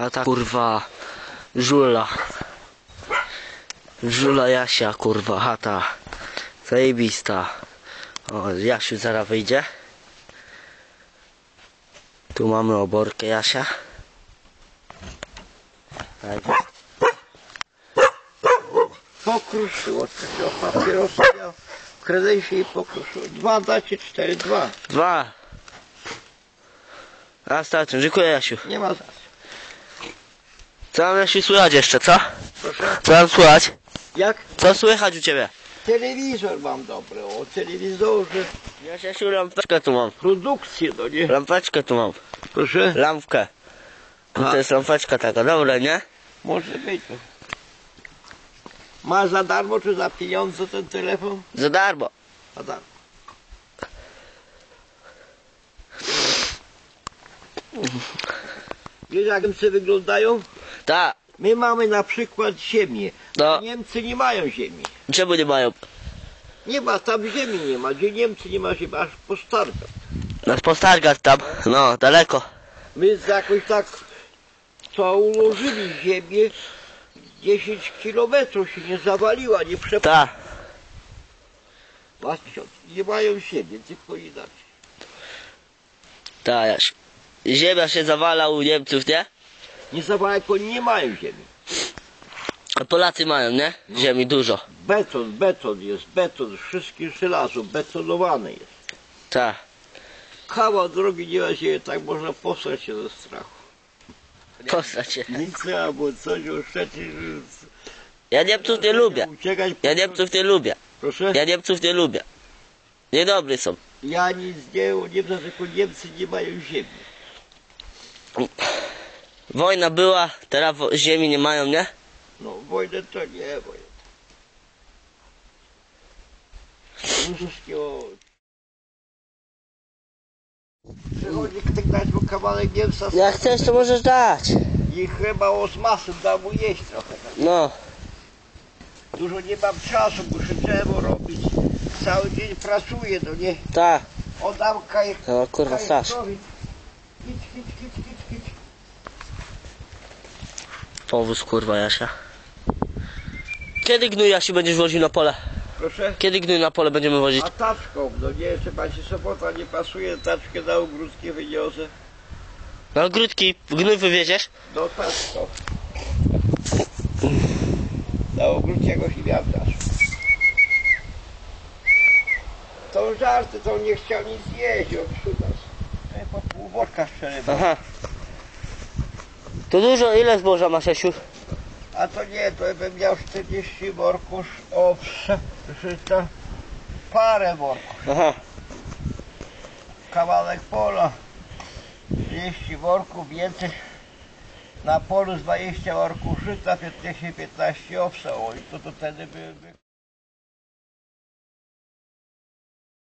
Chata kurwa. Żula. Żula Jasia kurwa, chata. Zajebista. O, Jasiu zaraz wyjdzie. Tu mamy oborkę Jasia. Tak. Pokruszyło tego papierosa miał w kredensie i pokruszyło. Dwa dacie cztery, dwa. Dwa. A starczy, dziękuję Jasiu. Nie ma za co. Co mam Jasiu słychać jeszcze, co? Proszę. Co mam słychać? Jak? Co słychać u ciebie? Telewizor mam dobry, o telewizorze. Ja Jasiu lampeczkę tu mam. Produkcję, no nie? Lampeczkę tu mam. Proszę. Lampkę. A. to jest lampeczka taka, dobra, nie? Może być. Ma za darmo czy za pieniądze ten telefon? Za darmo. Za darmo. Wiesz jak Niemcy wyglądają? Tak. My mamy na przykład ziemię. No, Niemcy nie mają ziemi. czemu nie mają? Nie ma, tam ziemi nie ma. Gdzie Niemcy nie ma ziemi, aż po stargach. Nas postargać tam, no, daleko. My jakoś tak, co ułożyli ziemię, 10 kilometrów się nie zawaliła, nie przepadła. Tak. Nie mają ziemi, tylko inaczej. Tak, Jasiu. Ziemia się zawala u Niemców, nie? Nie zawala, tylko nie mają ziemi. A Polacy mają, nie? Ziemi dużo. Beton, beton jest, beton, wszystkie żelazo, betonowane jest. Tak. Kawał drogi nie ma ziemi, tak można posrać się ze strachu. Postać się. Nic nie ma, bo coś oszczędzić. Ja Niemców nie lubię. Uciekać. Ja Niemców nie lubię. Proszę? Ja Niemców nie lubię. Niedobry są. Ja nic nie nie wiem, tylko Niemcy nie mają ziemi. Wojna była, teraz ziemi nie mają, nie? No wojnę to nie, wojnę. Wszystkiego. Przychodzi ktoś dać mu kawałek mięsa Jak chcesz, to możesz dać. i chyba z masą da mu jeść trochę. No. Dużo nie mam czasu, muszę drzewo robić. Cały dzień pracuję, no nie? Tak. Oddam kaj... O kurwa, Sasz. Powóz kurwa Jasia. Kiedy gnój Jasiu będziesz woził na pole? Proszę? Kiedy gnój na pole będziemy wozić? A taczką, no nie, chyba się sobota nie pasuje, taczkę na ogródkie wyniosę. Na ogródki gnój wywieziesz? Do taczką. Na ogródcie go nie czasu. To żarty, to on nie chciał nic jeść, on przydas. Po pół worka szczery. Aha. To dużo, ile zboża masz Jasiu? A to nie, to bym miał 40 worków owsa, żyta, parę worków, Aha. kawałek pola, 30 worków, więcej, na polu z 20 worków żyta, 15-15 owsa, oj, to to wtedy by... by...